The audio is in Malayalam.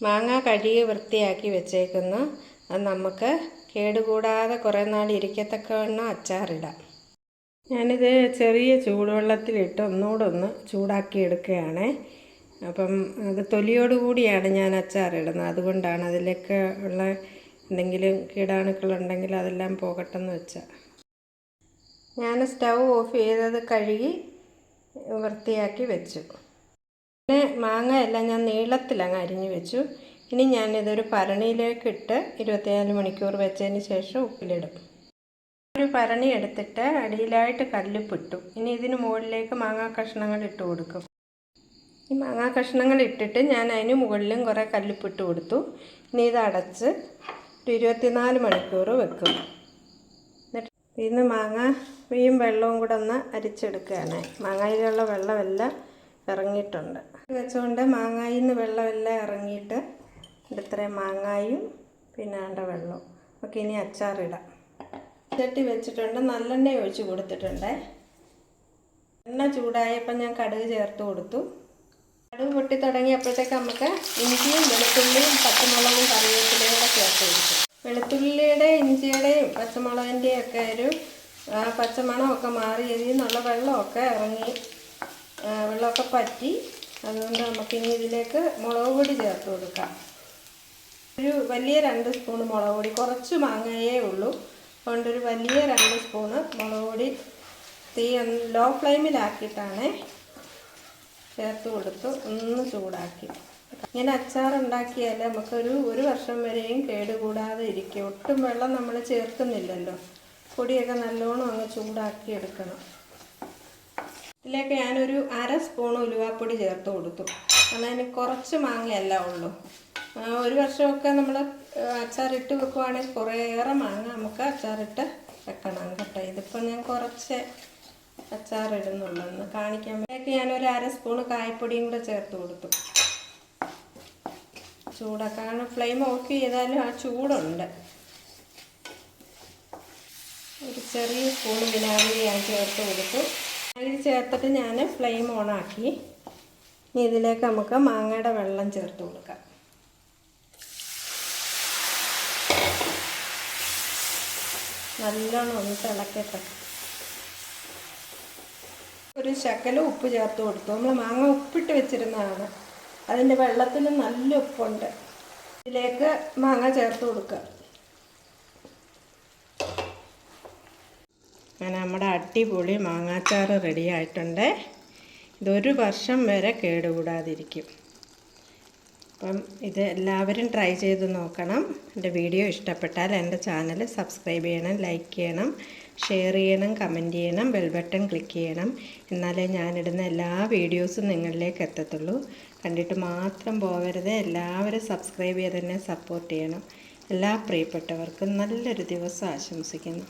മാങ്ങ കഴുകി വൃത്തിയാക്കി വെച്ചേക്കുന്നു. അത് നമുക്ക് കേടുകൂടാതെ കുറേ നാൾ ഇരിക്കത്തക്കവണ്ണം അച്ചാറിടാം. ഞാനിത് ചെറിയ ചൂടുവെള്ളത്തിലിട്ട് ഒന്നുകൂടെ ഒന്ന് ചൂടാക്കി എടുക്കുകയാണ്. അപ്പം അത് തൊലിയോട് കൂടിയാണ് ഞാൻ അച്ചാറിടുന്നത് അതുകൊണ്ടാണ് അതിലൊക്കെ ഉള്ള എന്തെങ്കിലും കീടാണുക്കളുണ്ടെങ്കിൽ അതെല്ലാം പോകട്ടെന്ന് വെച്ചാൽ ഞാൻ സ്റ്റൗ ഓഫ് ചെയ്തത് കഴുകി വൃത്തിയാക്കി വെച്ചു. പിന്നെ മാങ്ങ എല്ലാം ഞാൻ നീളത്തിലങ്ങ് അരിഞ്ഞു വെച്ചു. ഇനി ഞാനിതൊരു പരണിയിലേക്ക് ഇട്ട് ഇരുപത്തിനാല് മണിക്കൂർ വെച്ചതിന് ശേഷം ഉപ്പിലിടും. ഒരു പരണി എടുത്തിട്ട് അടിയിലായിട്ട് കല്ലുപ്പിട്ടു. ഇനി ഇതിന് മുകളിലേക്ക് മാങ്ങാ കഷ്ണങ്ങൾ ഇട്ട് കൊടുക്കും. ഈ മാങ്ങാ കഷ്ണങ്ങൾ ഇട്ടിട്ട് ഞാൻ അതിന് മുകളിലും കുറേ കല്ലുപ്പിട്ട് കൊടുത്തു. ഇനി ഇത് അടച്ച് ഒരു ഇരുപത്തിനാല് മണിക്കൂർ വെക്കും. എന്നിട്ട് ഇന്ന് മാങ്ങയും വെള്ളവും കൂടെ ഒന്ന് അരിച്ചെടുക്കുകയാണ്. മാങ്ങയിലുള്ള വെള്ളമെല്ലാം ഇറങ്ങിയിട്ടുണ്ട്. വെച്ചുകൊണ്ട് മാങ്ങായിൽ നിന്ന് വെള്ളമെല്ലാം ഇറങ്ങിയിട്ട് ഇത്രയും മാങ്ങായും പിന്നെ ആണ്ട വെള്ളവും. ഒക്കെ ഇനി അച്ചാറിടാം. ചട്ടി വെച്ചിട്ടുണ്ട്. നല്ലെണ്ണ ഒഴിച്ച് കൊടുത്തിട്ടുണ്ട്. എണ്ണ ചൂടായപ്പോൾ ഞാൻ കടുക് ചേർത്ത് കൊടുത്തു. കടുക് പൊട്ടി തുടങ്ങിയപ്പോഴത്തേക്ക് നമുക്ക് ഇഞ്ചിയും വെളുത്തുള്ളിയും പച്ചമുളകും കറിവേപ്പിലയും കൂടെ ചേർത്ത് കൊടുത്തു വെളുത്തുള്ളിയുടെ ഇഞ്ചിയുടെയും പച്ചമുളകിന്റെയും ഒക്കെ ഒരു പച്ചമണമൊക്കെ മാറി ഇതിൽ നിന്നുള്ള വെള്ളമൊക്കെ ഇറങ്ങി വെള്ളമൊക്കെ പറ്റി. അതുകൊണ്ട് നമുക്കിനി ഇതിലേക്ക് മുളക് പൊടി ചേർത്ത് കൊടുക്കാം. ഒരു വലിയ രണ്ട് സ്പൂൺ മുളക് പൊടി. കുറച്ച് മാങ്ങയേ ഉള്ളൂ. അതുകൊണ്ട് ഒരു വലിയ രണ്ട് സ്പൂണ് മുളക് പൊടി തീ ലോ ഫ്ലെയിമിലാക്കിയിട്ടാണ് ചേർത്ത് കൊടുത്ത് ഒന്ന് ചൂടാക്കി. ഇങ്ങനെ അച്ചാർ ഉണ്ടാക്കിയാൽ നമുക്കൊരു ഒരു വർഷം വരെയും കേടുകൂടാതെ ഇരിക്കും. ഒട്ടും വെള്ളം നമ്മൾ ചേർക്കുന്നില്ലല്ലോ. പൊടിയൊക്കെ നല്ലോണം അങ്ങ് ചൂടാക്കി എടുക്കണം ഇതിലേക്ക് ഞാനൊരു അര സ്പൂൺ ഉലുവാപ്പൊടി ചേർത്ത് കൊടുത്തു. കാരണം അതിന് കുറച്ച് മാങ്ങയല്ല ഉള്ളൂ. ഒരു വർഷമൊക്കെ നമ്മൾ അച്ചാറിട്ട് വെക്കുവാണെങ്കിൽ കുറേയേറെ മാങ്ങ നമുക്ക് അച്ചാറിട്ട് വെക്കണം കേട്ടോ. ഇതിപ്പോൾ ഞാൻ കുറച്ച് അച്ചാറിടുന്നുള്ളൂ. ഒന്ന് കാണിക്കാൻ വേണ്ടിയൊക്കെ ഞാനൊരു അര സ്പൂൺ കായപ്പൊടിയും കൂടെ ചേർത്ത് കൊടുത്തു. ചൂടൊക്കെ. കാരണം ഫ്ലെയിം ഓഫ് ചെയ്താലും ആ ചൂടുണ്ട്. ഒരു ചെറിയ സ്പൂൺ വിനാഗിരി ഞാൻ ചേർത്ത് കൊടുത്തു. വിനാഗിരി ചേർത്തിട്ട് ഞാൻ ഫ്ലെയിം ഓണാക്കി ഇനി ഇതിലേക്ക് നമുക്ക് മാങ്ങയുടെ വെള്ളം ചേർത്ത് കൊടുക്കാം. നല്ലോണം ഒന്ന് തിളക്കട്ടെ. ഒരു ശക്കല ഉപ്പ് ചേർത്ത് കൊടുത്തു. നമ്മൾ മാങ്ങ ഉപ്പിട്ട് വെച്ചിരുന്നതാണ്. അതിന്റെ വെള്ളത്തിൽ നല്ല ഉപ്പുണ്ട്. ഇതിലേക്ക് മാങ്ങ ചേർത്ത് കൊടുക്കുക. അങ്ങനെ നമ്മുടെ അടിപൊളി മാങ്ങാച്ചാറ് റെഡി ആയിട്ടുണ്ട്. ഇതൊരു വർഷം വരെ കേടുകൂടാതിരിക്കും. അപ്പം ഇത് എല്ലാവരും ട്രൈ ചെയ്ത് നോക്കണം. എന്റെ വീഡിയോ ഇഷ്ടപ്പെട്ടാൽ എന്റെ ചാനൽ സബ്സ്ക്രൈബ് ചെയ്യണം ലൈക്ക് ചെയ്യണം ഷെയർ ചെയ്യണം കമന്റ് ചെയ്യണം ബെൽ ബട്ടൺ ക്ലിക്ക് ചെയ്യണം. എന്നാലേ ഞാനിടുന്ന എല്ലാ വീഡിയോസും നിങ്ങളിലേക്ക് എത്തത്തുള്ളൂ. കണ്ടിട്ട് മാത്രം പോകരുത് എല്ലാവരും സബ്സ്ക്രൈബ് ചെയ്ത് തന്നെ സപ്പോർട്ട് ചെയ്യണം. എല്ലാ പ്രിയപ്പെട്ടവർക്കും നല്ലൊരു ദിവസം ആശംസിക്കുന്നു.